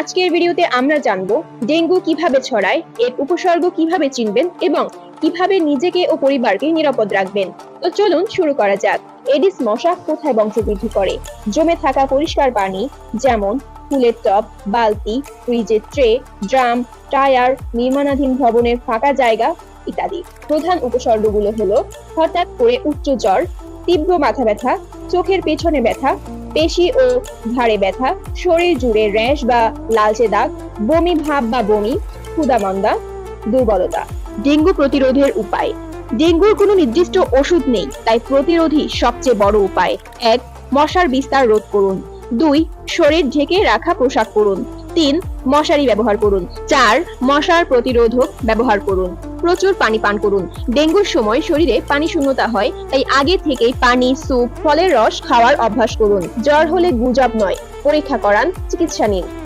আজকের ভিডিওতে আমরা জানব ডেঙ্গু কীভাবে ছড়ায়, এর উপসর্গ কীভাবে চিনবেন এবং কীভাবে নিজেকে ও পরিবারকে নিরাপদ রাখবেন। তো চলুন শুরু করা যাক। এডিস মশা কোথায় বংশবৃদ্ধি করে? জমে থাকা পরিষ্কার পানি যেমন ফুলের টব, বালতি, ফ্রিজের ট্রে, ড্রাম, টায়ার, নির্মাণাধীন ভবনের ফাঁকা জায়গা ইত্যাদি। প্রধান উপসর্গগুলো হলো হঠাৎ করে উচ্চ জ্বর, তীব্র মাথা ব্যথা, চোখের পেছনে ব্যথা পেশি ও ঘাড়ে ব্যথা, শরীর জুড়ে র্যাশ বা লালচে দাগ, বমি ভাব বা বমি, ক্ষুদামন্দা, দুর্বলতা। ডেঙ্গু প্রতিরোধের উপায়। ডেঙ্গুর কোনো নির্দিষ্ট ওষুধ নেই, তাই প্রতিরোধী সবচেয়ে বড় উপায়। এক, মশার বিস্তার রোধ করুন। দুই, শরীর ঢেকে রাখা পোশাক পরুন। তিন, মশারি ব্যবহার করুন। চার, মশার প্রতিরোধক ব্যবহার করুন। প্রচুর পানি পান করুন। ডেঙ্গুর সময় শরীরে পানি শূন্যতা হয়, তাই আগে থেকেই পানি, স্যুপ, ফলের রস খাওয়ার অভ্যাস করুন। জ্বর হলে গুজব নয়। পরীক্ষা করান, চিকিৎসা নিন।